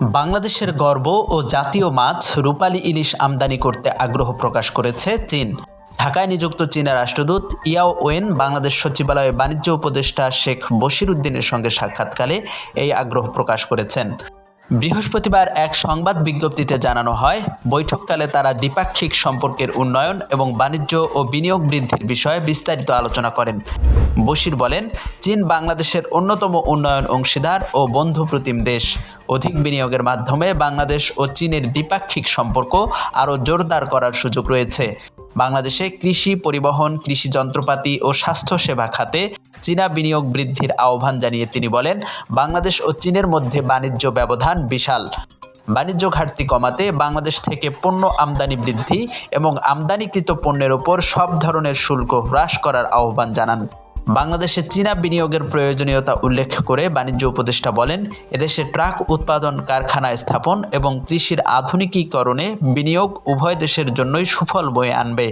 বাংলাদেশের গর্ব ও জাতীয় মাছ রূপালি ইলিশ আমদানি করতে আগ্রহ প্রকাশ করেছে চীন। ঢাকায় নিযুক্ত চীনা রাষ্ট্রদূত ইয়াও ওয়েন বাংলাদেশ সচিবালয়ে বাণিজ্য উপদেষ্টা শেখ বশির উদ্দিনের সঙ্গে সাক্ষাৎকালে এই আগ্রহ প্রকাশ করেছেন। বৃহস্পতিবার এক সংবাদ বিজ্ঞপ্তিতে জানানো হয়, বৈঠককালে তারা দ্বিপাক্ষিক সম্পর্কের উন্নয়ন এবং বাণিজ্য ও বিনিয়োগ বৃদ্ধির বিষয়ে বিস্তারিত আলোচনা করেন। বশির বলেন, চীন বাংলাদেশের অন্যতম উন্নয়ন অংশীদার ও বন্ধু প্রতিম দেশ। অধিক বিনিয়োগের মাধ্যমে বাংলাদেশ ও চীনের দ্বিপাক্ষিক সম্পর্ক আরও জোরদার করার সুযোগ রয়েছে। বাংলাদেশে কৃষি পরিবহন, কৃষি যন্ত্রপাতি ও স্বাস্থ্যসেবা খাতে চীনা বিনিয়োগ বৃদ্ধির আহ্বান জানিয়ে তিনি বলেন, বাংলাদেশ ও চীনের মধ্যে বাণিজ্য ব্যবধান বিশাল। বাণিজ্য ঘাটতি কমাতে বাংলাদেশ থেকে পণ্য আমদানি বৃদ্ধি এবং আমদানিকৃত পণ্যের ওপর সব ধরনের শুল্ক হ্রাস করার আহ্বান জানান। বাংলাদেশে চীনা বিনিয়োগের প্রয়োজনীয়তা উল্লেখ করে বাণিজ্য উপদেষ্টা বলেন, এদেশে ট্রাক উৎপাদন কারখানা স্থাপন এবং কৃষির আধুনিকীকরণে বিনিয়োগ উভয় দেশের জন্যই সুফল বয়ে আনবে।